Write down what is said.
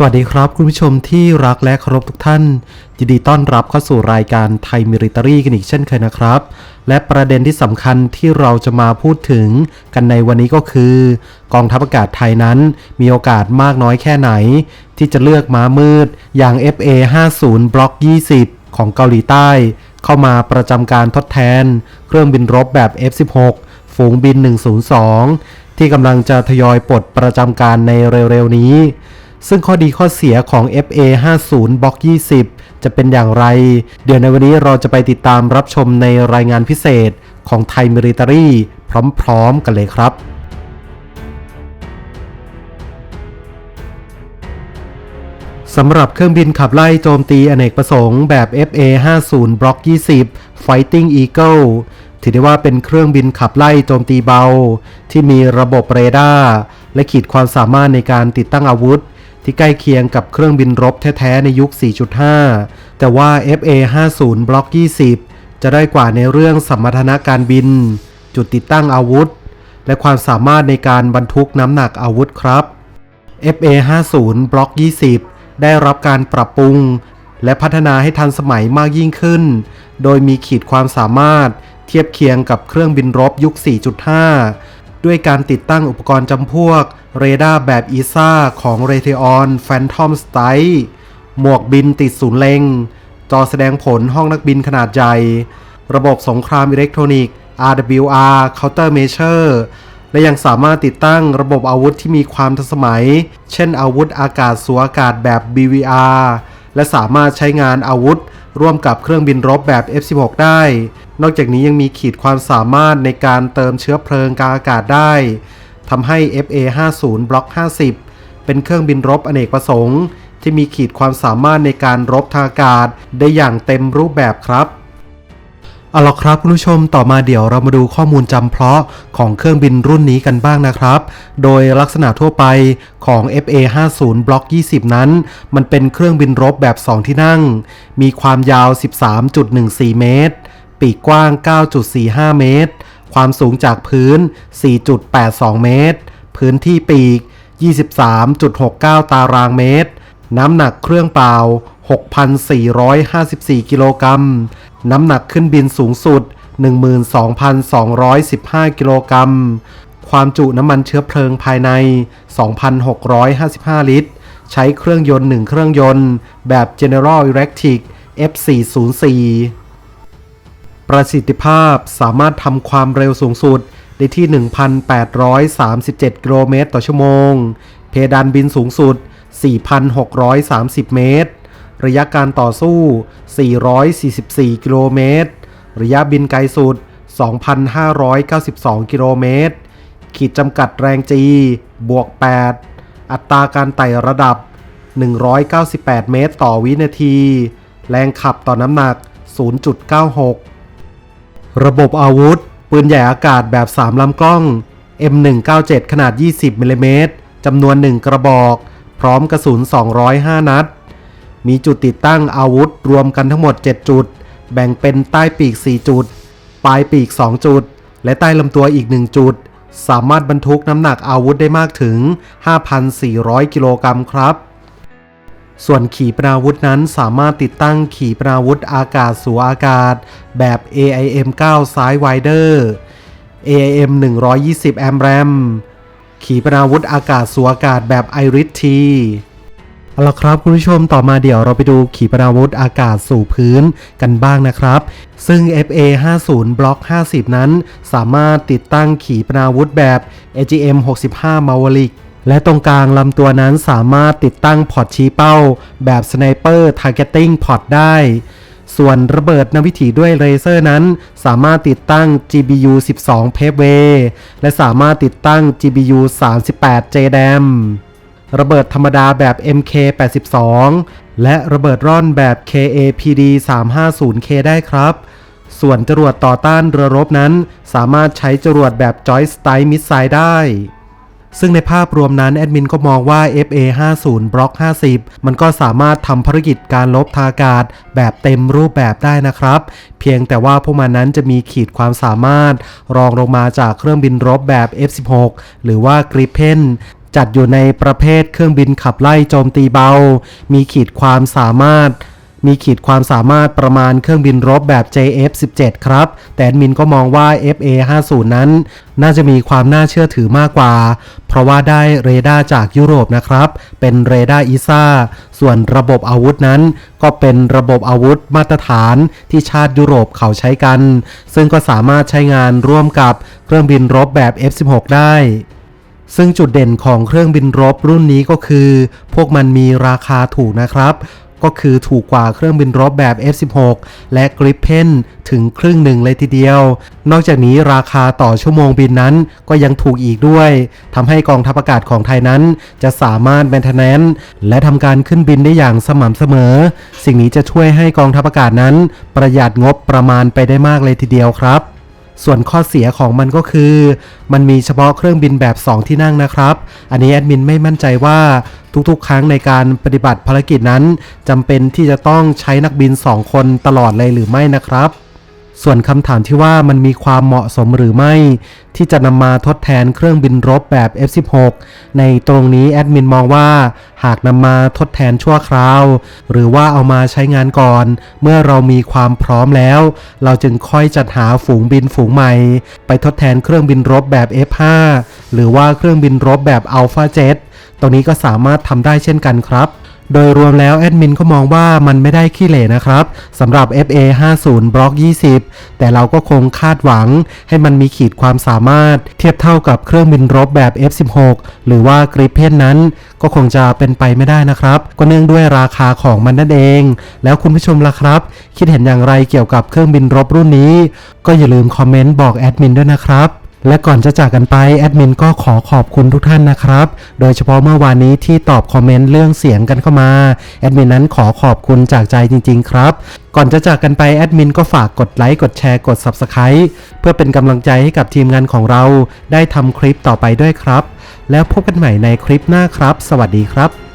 สวัสดีครับคุณผู้ชมที่รักและเคารพทุกท่าน ยินดีต้อนรับเข้าสู่รายการไทยมิริตรีกันอีกเช่นเคยนะครับ และประเด็นที่สำคัญที่เราจะมาพูดถึงกันในวันนี้ก็คือ กองทัพอากาศไทยนั้นมีโอกาสมากน้อยแค่ไหน ที่จะเลือกม้ามืด อย่าง FA 50 Block 20 ของเกาหลีใต้ เข้ามาประจำการทดแทน เครื่องบินรบแบบ F16 ฝูงบิน 102 ที่กำลังจะทยอยปลดประจำการในเร็วๆนี้ ซึ่งข้อดีข้อเสียของ FA 50 Block 20 จะเป็นอย่างไร เดี๋ยวในวันนี้เราจะไปติดตามรับชมในรายงานพิเศษของไทยมิริตารีพร้อมๆกันเลยครับสำหรับเครื่องบินขับไล่โจมตีอเนกประสงค์แบบ FA 50 Block 20 Fighting Eagle ถือได้ว่าเป็นเครื่องบินขับไล่โจมตีเบา ที่มีระบบเรดาร์และขีดความสามารถในการติดตั้งอาวุธ ที่ใกล้เคียงกับเครื่องบินรบแท้ๆในยุค 4.5 แต่ว่า FA 50 Block 20 จะได้กว่าในเรื่องสมรรถนะการบิน จุดติดตั้งอาวุธ และความสามารถในการบรรทุกน้ำหนักอาวุธครับ FA 50 Block 20 ได้รับการปรับปรุง และพัฒนาให้ทันสมัยมากยิ่งขึ้น โดยมีขีดความสามารถเทียบเคียงกับเครื่องบินรบยุค 4.5 ด้วยการติดตั้งอุปกรณ์จำพวก เรดาร์แบบ ESA ของ Raytheon Phantom Strike หมวกบินติดศูนย์เล็ง จอแสดงผลห้องนักบินขนาดใหญ่ ระบบสงครามอิเล็กทรอนิกส์ RWR Countermeasure และยังสามารถติดตั้งระบบอาวุธที่มีความทันสมัย เช่นอาวุธอากาศสูอากาศแบบ BVR และสามารถใช้งานอาวุธ ร่วมกับเครื่องบินรบแบบ F16 ได้ นอกจากนี้ยังมีขีดความสามารถในการเติมเชื้อเพลิงกลางอากาศได้ ทำให้ FA50 Block 50 เป็นเครื่องบินรบอเนกประสงค์ ที่มีขีดความสามารถในการรบทางอากาศได้อย่างเต็มรูปแบบครับเอาล่ะครับคุณผู้ชมต่อมาเดี๋ยวเรามาดูข้อมูลจำเพาะของเครื่องบินรุ่นนี้กันบ้างนะครับ โดยลักษณะทั่วไปของ FA50 Block 20 นั้น มันเป็นเครื่องบินรบแบบ 2 ที่นั่ง มีความยาว 13.14 เมตร ปีกกว้าง 9.45 เมตร ความสูงจากพื้น 4.82 เมตร พื้นที่ปีก 23.69 ตารางเมตร น้ำหนักเครื่องเปล่า 6,454 กิโลกรัม น้ำหนักขึ้นบินสูงสุด 12,215 กิโลกรัม ความจุน้ำมันเชื้อเพลิงภายใน 2,655 ลิตร ใช้เครื่องยนต์ 1 เครื่องยนต์ แบบ General Electric F404 ประสิทธิภาพสามารถทำความเร็วสูงสุดได้ที่ 1,837 กิโลเมตรต่อชั่วโมง เพดานบินสูงสุด 4,630 เมตร ระยะการต่อสู้ 444 กิโลเมตร ระยะบินไกลสุด 2,592 กิโลเมตร ขีดจำกัดแรงจี บวก 8 อัตราการไต่ระดับ 198 เมตรต่อวินาที แรงขับต่อน้ำหนัก 0.96 ระบบอาวุธ ปืนใหญ่อากาศแบบ 3 ลำกล้อง M197 ขนาด 20มิลลิเมตรจำนวน 1 กระบอก พร้อมกระสุน 205 นัด มีจุดติดตั้งอาวุธรวมกันทั้งหมด 7 จุด แบ่งเป็นใต้ปีก 4 จุด ปลายปีก 2 จุด และใต้ลำตัวอีก 1 จุด สามารถบรรทุกน้ำหนักอาวุธได้มากถึง 5,400 กิโลกรัมครับ ส่วนขีปนาวุธนั้นสามารถติดตั้งขีปนาวุธอากาศสู่อากาศ แบบ AIM-9 Sidewinder AIM 120 a m r a m ขีปนาวุธอากาศสู่อากาศแบบ Iris T เอาละครับคุณผู้ชมต่อมาเดี๋ยวเราไปดูขีปนาวุธอากาศสู่พื้นกันบ้างนะครับ ซึ่ง FA 50 Block 50 นั้น สามารถติดตั้งขีปนาวุธแบบ AGM 65 Maverick และตรงกลางลำตัวนั้นสามารถติดตั้งพอร์ตชี้เป้า แบบ Sniper Targeting Port ได้ ส่วนระเบิดนวิถีด้วยเลเซอร์นั้น สามารถติดตั้ง GBU 12 p a v e w a y และสามารถติดตั้ง GBU 38 JDAM ระเบิดธรรมดาแบบ MK 82 และระเบิดร่อนแบบ KAPD 350K ได้ครับส่วนจรวดต่อต้านเรือรบนั้น สามารถใช้จรวดแบบ Joint Strike Missile ได้ ซึ่งในภาพรวมนั้นแอดมินก็มองว่า FA50 Block 50 มันก็สามารถทำภารกิจการลบทากาศ แบบเต็มรูปแบบได้นะครับ เพียงแต่ว่าพวกมันนั้นจะมีขีดความสามารถ รองลงมาจากเครื่องบินรบแบบ F16 หรือว่า Gripen จัดอยู่ในประเภทเครื่องบินขับไล่โจมตีเบา มีขีดความสามารถ มีขีดความสามารถประมาณเครื่องบินรบแบบ JF-17 ครับ แต่อดมินก็มองว่า FA-50 นั้น น่าจะมีความน่าเชื่อถือมากกว่า เพราะว่าได้เรดาร์จากยุโรปนะครับ เป็นเรดาร์อีซ่า ส่วนระบบอาวุธนั้น ก็เป็นระบบอาวุธมาตรฐานที่ชาติยุโรปเขาใช้กัน ซึ่งก็สามารถใช้งานร่วมกับเครื่องบินรบแบบ F-16 ได้ซึ่งจุดเด่นของเครื่องบินรบรุ่นนี้ก็คือ พวกมันมีราคาถูกนะครับ ก็คือถูกกว่าเครื่องบินรบแบบ F16 และ Gripen ถึงครึ่งหนึ่งเลยทีเดียว นอกจากนี้ราคาต่อชั่วโมงบินนั้นก็ยังถูกอีกด้วยทำให้กองทัพอากาศของไทยนั้น จะสามารถ maintenance และทำการขึ้นบินได้อย่างสม่ำเสมอ สิ่งนี้จะช่วยให้กองทัพอากาศนั้น ประหยัดงบประมาณไปได้มากเลยทีเดียวครับ ส่วนข้อเสียของมันก็คือ มันมีเฉพาะเครื่องบินแบบ 2 ที่นั่งนะครับ อันนี้แอดมินไม่มั่นใจว่าทุกๆ ครั้งในการปฏิบัติภารกิจนั้นจำเป็นที่จะต้องใช้นักบิน 2 คนตลอดเลยหรือไม่นะครับ ส่วนคำถามที่ว่ามันมีความเหมาะสมหรือไม่ ที่จะนำมาทดแทนเครื่องบินรบแบบ F16 ในตรงนี้แอดมินมองว่า หากนำมาทดแทนชั่วคราว หรือว่าเอามาใช้งานก่อน เมื่อเรามีความพร้อมแล้ว เราจึงค่อยจัดหาฝูงบินฝูงใหม่ ไปทดแทนเครื่องบินรบแบบ F5 หรือว่าเครื่องบินรบแบบ Alpha Jet ตรงนี้ก็สามารถทำได้เช่นกันครับ โดยรวมแล้วแอดมินก็มองว่ามันไม่ได้ขี้เหร่นะครับสำหรับ FA50 บล็อก 20 แต่เราก็คงคาดหวังให้มันมีขีดความสามารถ เทียบเท่ากับเครื่องบินรบแบบ F16 หรือว่า Gripen นั้นก็คงจะเป็นไปไม่ได้นะครับ ก็เนื่องด้วยราคาของมันนั่นเอง แล้วคุณผู้ชมล่ะครับ คิดเห็นอย่างไรเกี่ยวกับเครื่องบินรบรุ่นนี้ ก็อย่าลืมคอมเมนต์บอกแอดมินด้วยนะครับ และก่อนจะจากกันไปแอดมินก็ขอขอบคุณทุกท่านนะครับ โดยเฉพาะเมื่อวานนี้ที่ตอบคอมเมนต์เรื่องเสียงกันเข้ามาแอดมินนั้นขอขอบคุณจากใจจริง ๆ ครับ ก่อนจะจากกันไปแอดมินก็ฝากกดไลค์กดแชร์กด Subscribe เพื่อเป็นกำลังใจให้กับทีมงานของเรา ได้ทำคลิปต่อไปด้วยครับ แล้วพบกันใหม่ในคลิปหน้าครับ สวัสดีครับ